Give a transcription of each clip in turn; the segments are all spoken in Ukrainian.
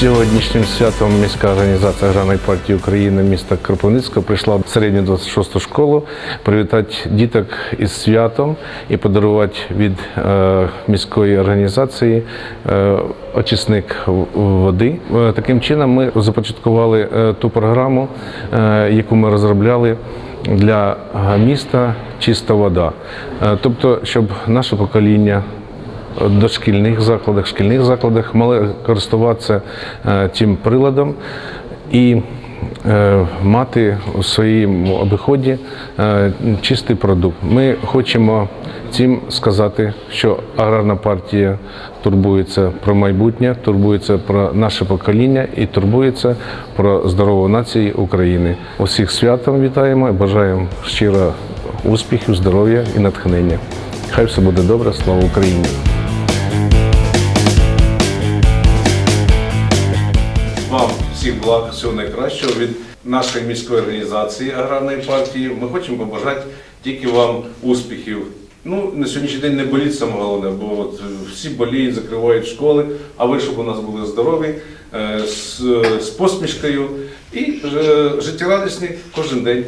Сьогоднішнім святом міська організація Аграрної партії України міста Кропивницького прийшла в середню 26 школу привітати діток із святом і подарувати від е, міської організації е, очисник води. Е, Таким чином ми започаткували ту програму, яку ми розробляли для міста Чиста вода. Тобто, щоб наше покоління дошкільних закладах, шкільних закладах мали користуватися е, тим приладом і е, мати у своєму обіході е, чистий продукт. Ми хочемо цим сказати, що аграрна партія турбується про майбутнє, турбується про наше покоління і турбується про здорову націю України. Усіх святом вітаємо і бажаємо щиро успіхів, здоров'я і натхнення. Хай все буде добре, слава Україні! Всіх благ, всього найкращого від нашої міської організації аграрної партії. Ми хочемо побажати тільки вам успіхів. Ну, на сьогоднішній день не боліть саме головне, бо от всі боліють, закривають школи, а ви, щоб у нас були здорові, е, з, з посмішкою і е, життєрадісні кожен день.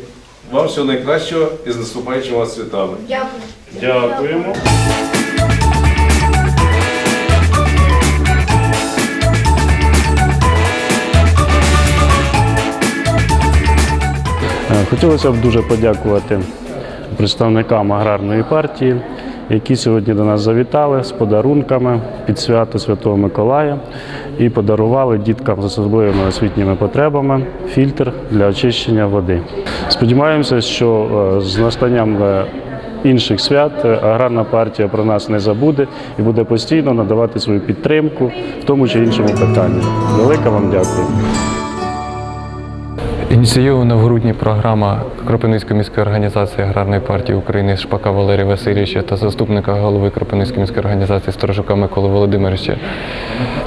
Вам всього найкращого і з наступаючими вас святами. Дякую. Дякуємо. Хотілося б дуже подякувати представникам аграрної партії, які сьогодні до нас завітали з подарунками під свято Святого Миколая і подарували діткам з особливими освітніми потребами фільтр для очищення води. Сподіваємося, що е, з настанням е, інших свят е, аграрна партія про нас не забуде і буде постійно надавати свою підтримку в тому чи іншому питанні. Велике вам дякую. Ініційована в грудні програма Кропивницької міської організації аграрної партії України Шпака Валерія Васильовича та заступника голови Кропивницької міської організації Сторожука Миколи Володимировича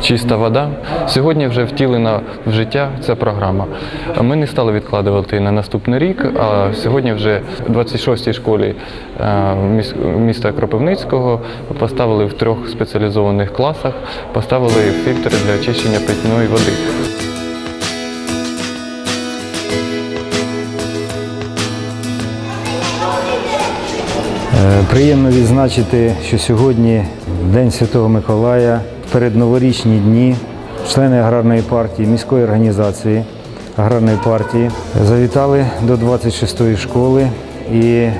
Чиста вода. Сьогодні вже втілена в життя ця програма. Ми не стали відкладувати на наступний рік, а сьогодні вже в 26-й школі е, міста Кропивницького поставили в трьох спеціалізованих класах, поставили фільтри для очищення питної води. Приємно відзначити, що сьогодні День Святого Миколая, передноворічні дні, члени аграрної партії, міської організації аграрної партії завітали до 26-ї школи і е,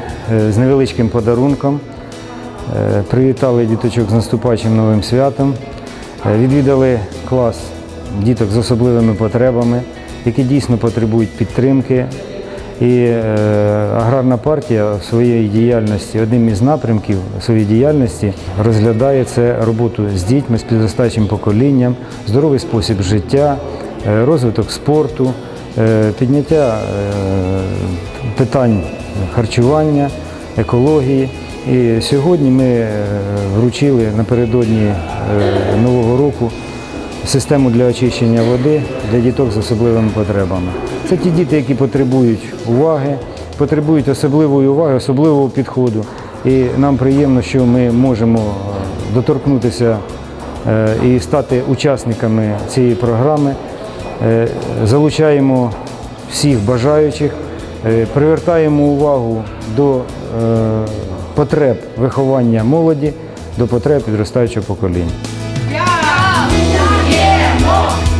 з невеличким подарунком е, привітали діточок з наступаючим новим святом, е, відвідали клас діток з особливими потребами, які дійсно потребують підтримки, і е, аграрна партія в своїй діяльності, одним із напрямків своєї діяльності розглядає це роботу з дітьми, з підростаючим поколінням, здоровий спосіб життя, е, розвиток спорту, е, підняття питань харчування, екології. І сьогодні ми вручили напередодні Нового року систему для очищення води для діток з особливими потребами. Це ті діти, які потребують уваги, потребують особливої уваги, особливого підходу. І нам приємно, що ми можемо е, доторкнутися е, і стати учасниками цієї програми. Е, Залучаємо всіх бажаючих, привертаємо увагу до потреб виховання молоді, до потреб підростаючого покоління. yeah, more.